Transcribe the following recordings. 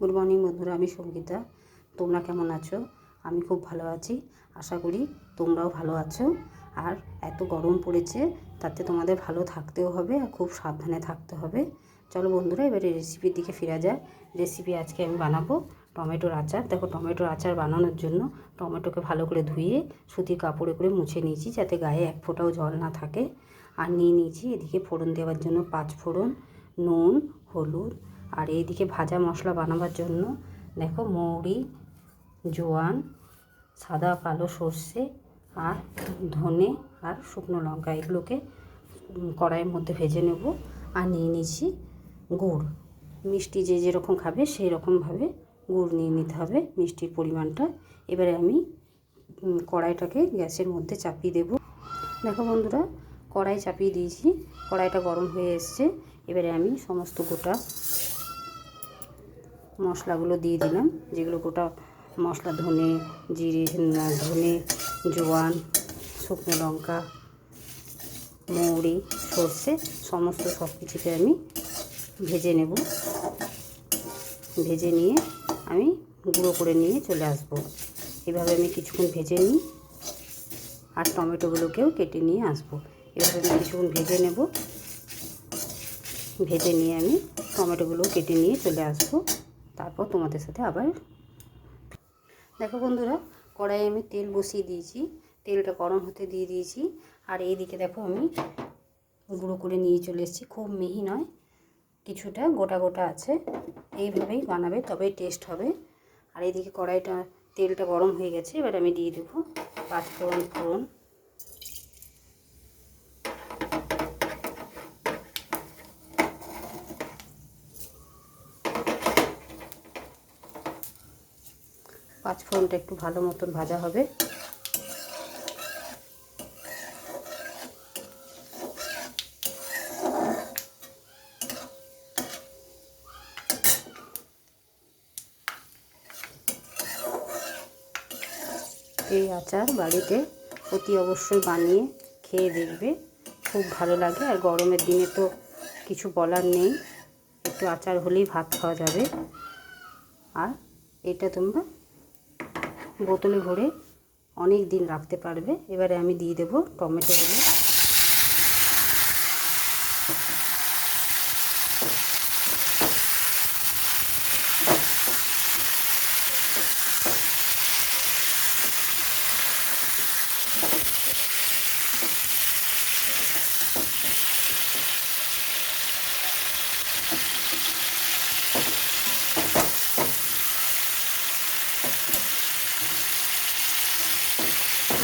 Good morning বন্ধুরা, আমি সঙ্গীতা। তোমরা কেমন আছো? আমি খুব ভালো আছি। আশা করি তোমরাও ভালো আছো। আর এত গরম পড়েছে, তাতে তোমাদের ভালো থাকতেও হবে আর খুব সাবধানে থাকতে হবে। চলো বন্ধুরা, এবারে রেসিপির দিকে ফেরা যায় রেসিপি আজকে আমি বানাবো টমেটোর আচার। দেখো, টমেটোর আচার বানানোর জন্য টমেটোকে ভালো করে ধুয়ে, সুতির কাপড়ে করে মুছে নিয়েছি যাতে গায়ে এক ফোঁটাও জল না থাকে। আর নিয়ে নিয়েছি এদিকে ফোড়ন দেওয়ার জন্য পাঁচ ফোড়ন, নুন, হলুদ আর এইদিকে ভাজা মশলা বানাবার জন্য দেখো মৌরি, জোয়ান, সাদা, কালো সর্ষে আর ধনে আর শুকনো লঙ্কা এগুলোকে কড়াইয়ের মধ্যে ভেজে নেব আর নিয়ে নিয়েছি গুড়। মিষ্টি যে যেরকম খাবে সেই রকমভাবে গুড় নিয়ে নিতে হবে মিষ্টির পরিমাণটা। এবারে আমি কড়াইটাকে গ্যাসের মধ্যে চাপিয়ে দেব। দেখো বন্ধুরা, কড়াই চাপিয়ে দিয়েছি, কড়াইটা গরম হয়ে এসছে। এবারে আমি সমস্ত গোটা মশলাগুলো দিয়ে দিলাম, যেগুলো গোটা মশলা, ধনে, জিরে ধনে, জোয়ান, শুকনো লঙ্কা, মৌরি, সর্ষে, সমস্ত সব কিছুকে আমি ভেজে নেব। ভেজে নিয়ে আমি গুঁড়ো করে নিয়ে চলে আসব। এভাবে আমি কিছুক্ষণ ভেজে নিই আর টমেটোগুলোকেও কেটে নিয়ে আসব। এভাবে আমি কিছুক্ষণ ভেজে নেব। ভেজে নিয়ে আমি টমেটোগুলো কেটে নিয়ে চলে আসব। তারপর তোমাদের সাথে আবার দেখো বন্ধুরা, কড়াইয়ে আমি তেল বসিয়ে দিয়েছি। তেলটা গরম হতে দিয়ে দিয়েছি। আর এইদিকে দেখো আমি গুঁড়ো করে নিয়ে চলে এসেছি। খুব মিহি নয়, কিছুটা গোটা গোটা আছে। এইভাবেই বানাবে, তবেই টেস্ট হবে। আর এইদিকে কড়াইটা, তেলটা গরম হয়ে গেছে, এবার আমি দিয়ে দেবো পাঁচ ফোড়ন ফোড়ন। পাঁচ ফোড়নটা একটু ভালো মতন ভাজা হবে। এই আচার বাড়িতে অতি অবশ্যই বানিয়ে খেয়ে দেখবে, খুব ভালো লাগে। আর গরমের দিনে তো কিছু বলার নেই, একটু আচার হলেই ভাত খাওয়া যাবে। আর এটা তোমরা বোতলে ভরে অনেক দিন রাখতে পারবে। এবারে আমি দিয়ে দেবো টমেটোগুলো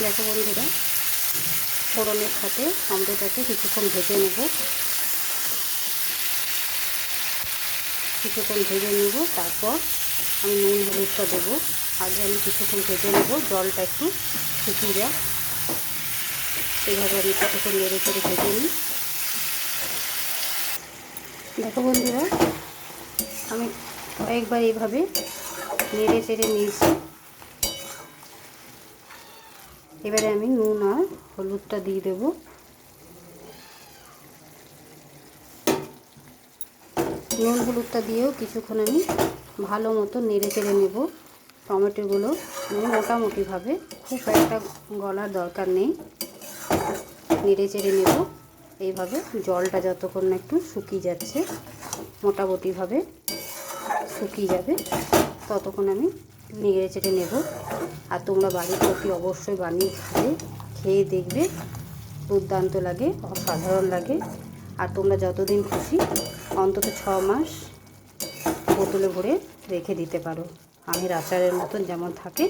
দেখো বন্ধুরা? ফোড়নের সাথে টমেটোটাকে কিছুক্ষণ ভেজে নেব। কিছুক্ষণ ভেজে নেব, তারপর আমি নুন, হলুদটা দেবো। আগে আমি কিছুক্ষণ ভেজে নেব, জলটা একটু শুকিয়ে যায় এইভাবে আমি কিছুক্ষণ নেড়ে চেড়ে ভেজে নিই। দেখো বন্ধুরা, আমি কয়েকবার এইভাবে নেড়ে চেড়ে নিয়েছি। এবারে আমি নুন আর হলুদটা দিয়ে দেব। নুন হলুদটা দিয়েও কিছুক্ষণ আমি ভালো মতো নেড়ে চেড়ে নেব। টমেটোগুলো আমি মোটামুটিভাবে খুব একটা গলার দরকার নেই। নেড়ে চেড়ে নেব। এইভাবে জলটা যতক্ষণ না একটু শুকিয়ে যাচ্ছে, মোটামুটিভাবে শুকিয়ে যাবে, ততক্ষণ আমি নেড়ে চেড়ে নেব। আর তোমরা বাড়ির অতি অবশ্যই বানিয়ে খাবে, খেয়ে দেখবে, দুর্দান্ত লাগে, অসাধারণ লাগে। আর তোমরা যতদিন খুশি অন্তত ছ মাস বোতলে ভরে রেখে দিতে পারো। আমের আচারের মতন যেমন থাকে,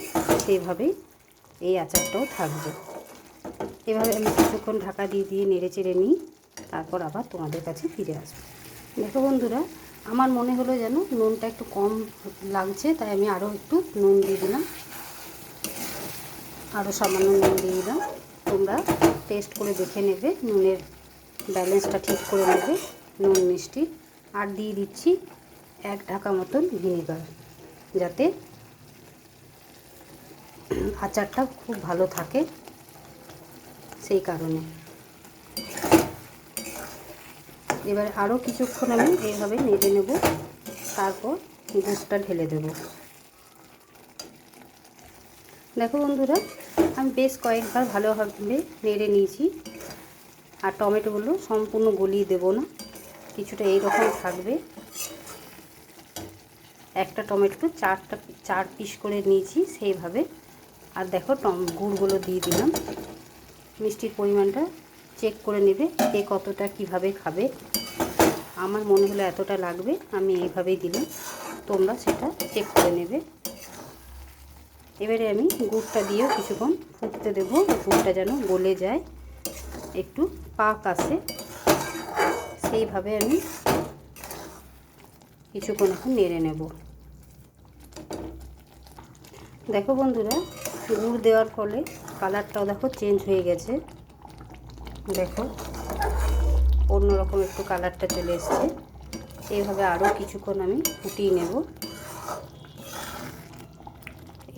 সেইভাবেই এই আচারটাও থাকবে। এভাবে আমি কিছুক্ষণ ঢাকা দিয়ে দিয়ে নেড়ে চেড়ে নিই, তারপর আবার তোমাদের কাছে ফিরে আসব। দেখো বন্ধুরা আমার মনে হলো যেন নুনটা একটু কম লাগছে, তাই আমি আরও একটু নুন দিয়ে দিলাম। আরও সামান্য নুন দিয়ে দিলাম। তোমরা টেস্ট করে দেখে নেবে, নুনের ব্যালেন্সটা ঠিক করে নেবে, নুন, মিষ্টি। আর দিয়ে দিচ্ছি এক ঢাকা মতন ভিনেগার যাতে আচারটা খুব ভালো থাকে সেই কারণে। এবার আরও কিছুক্ষণ আমি এইভাবে নেড়ে নেব। তারপর গুড়টা ঢেলে দেব। দেখো বন্ধুরা, আমি বেশ কয়েকবার ভালোভাবে নেড়ে নিয়েছি। আর টমেটোগুলো সম্পূর্ণ গলিয়ে দেব না, কিছুটা এইরকম থাকবে। একটা টমেটো চারটা, চার পিস করে নিয়েছি সেইভাবে। আর দেখো টম, গুড়গুলো দিয়ে দিলাম। মিষ্টির পরিমাণটা চেক করে নেবে কে কতটা কীভাবে খাবে। আমার মনে হলো এতটা লাগবে, আমি এইভাবেই দিলাম। তোমরা সেটা চেক করে নেবে। এবারে আমি গুড়টা দিয়েও কিছুক্ষণ ফুটতে দেবো, গুড়টা যেন গলে যায়। একটু পাক আসে সেইভাবে আমি কিছুক্ষণ এখন নেড়ে নেব। দেখো বন্ধুরা, গুড় দেওয়ার ফলে কালারটাও দেখো চেঞ্জ হয়ে গেছে। দেখো, অন্যরকম একটু কালারটা চলে এসছে। এইভাবে আরও কিছুক্ষণ আমি ফুটিয়ে নেব।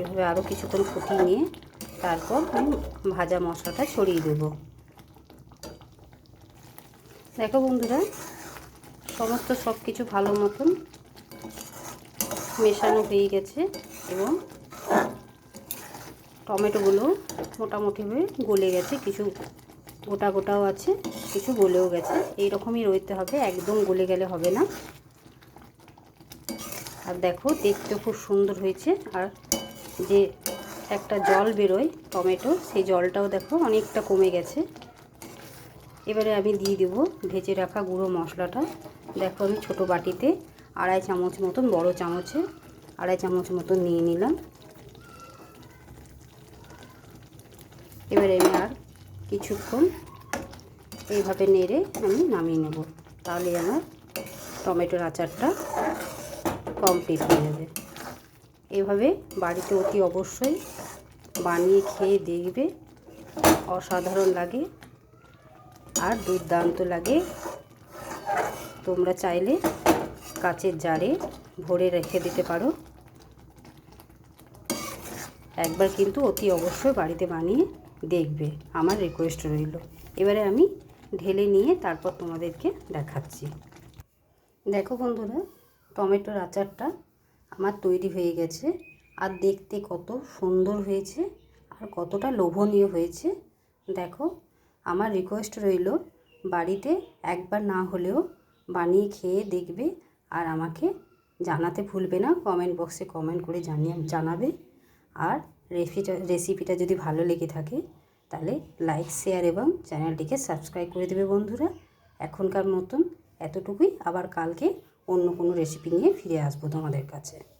এভাবে আরও কিছুক্ষণ ফুটিয়ে নিয়ে তারপর আমি ভাজা মশলাটা ছড়িয়ে দেব। দেখো বন্ধুরা, সমস্ত সব কিছু ভালো মতন মেশানো হয়ে গেছে এবং টমেটোগুলো মোটামুটিভাবে গলে গেছে কিছু গোটা গোটাও আছে, কিছু গলেও গেছে। এই রকমই রইতে হবে, একদম গলে গেলে হবে না। আর দেখো, দেখতে খুব সুন্দর হয়েছে। আর যে একটা জল বেরোয় টমেটো, সেই জলটাও দেখো অনেকটা কমে গেছে। এবারে আমি দিয়ে দেব ভেজে রাখা গুঁড়ো মশলাটা। দেখো আমি ছোটো বাটিতে আড়াই চামচ মতন, বড় চামচে আড়াই চামচ মতন নিয়ে নিলাম। এবারে আমি আর কিছুক্ষণ এইভাবে নেড়ে আমি নামিয়ে নেব। তাহলে আমার টমেটোর আচারটা কমপ্লিট হয়ে যাবে। এভাবে বাড়িতে অতি অবশ্যই বানিয়ে খেয়ে দেখবে, অসাধারণ লাগে আর দুর্দান্ত লাগে। তোমরা চাইলে কাচের জারে ভরে রেখে দিতে পারো। একবার কিন্তু অতি অবশ্যই বাড়িতে বানিয়ে দেখবে, আমার রিকোয়েস্ট রইল। এবারে আমি ঢেলে নিয়ে তারপর তোমাদেরকে দেখাচ্ছি। দেখো বন্ধুরা, টমেটোর আচারটা আমার তৈরি হয়ে গেছে, আর দেখতে কত সুন্দর হয়েছে, আর কতটা লোভনীয় হয়েছে। দেখো, আমার রিকোয়েস্ট রইল, বাড়িতে একবার না হলেও বানিয়ে খেয়ে দেখবে, আর আমাকে জানাতে ভুলবে না কমেন্ট বক্সে কমেন্ট করে জানিয়ে, জানাবে। আর রেসিপিটা রেসিপিটা যদি ভালো লেগে থাকে, তাহলে লাইক শেয়ার এবং চ্যানেলটিকে সাবস্ক্রাইব করে দেবে বন্ধুরা। এখনকার মতন এতটুকুই। আবার কালকে অন্য কোনো রেসিপি নিয়ে ফিরে আসব তোমাদের কাছে।